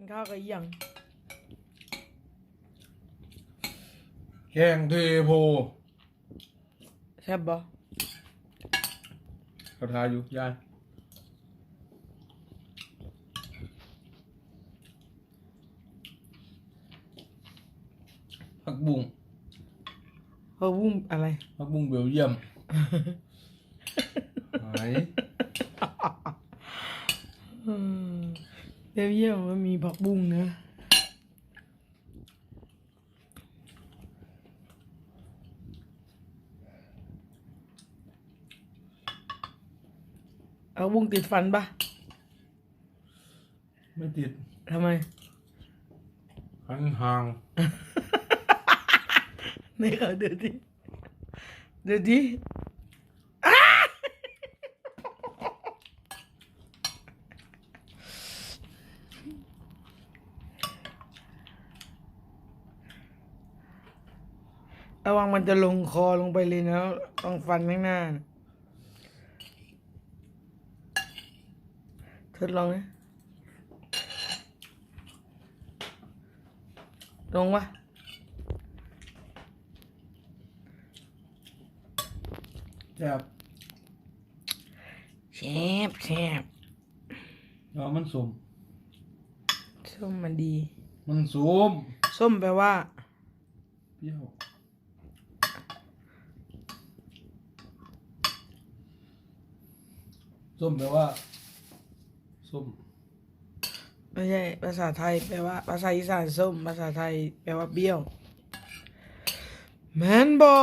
กินข้าวกับอีหยังแกงเทโพแซ่บบ่เขาทาอยู่ยายผักบุ้งเฮาวุ้มอะไรผักบุ้งเบลเยียมหาย อืม เดี๋ยวเยี่ยมว่ามีผักบุ้งนะเอาบุ้งติดฟันปะไม่ติดทำไมหันห่างนี่เขาเดี๋ยวดิเดี๋ยวดิ ระวังมันจะลงคอลงไปเลยนะต้องฟันข้างหน้า ทดลองนะลงวะแซ่บแซ่บแซ่บแล้วมันสมส้มมันดี มันสมส้มแปลว่า เปรี้ยว ส้มแปลว่าส้มไม่ใช่ภาษาไทยแปลว่า ภาษาอีสานส้ม ภาษาไทยแปลว่าเบี้ยว แมนบอ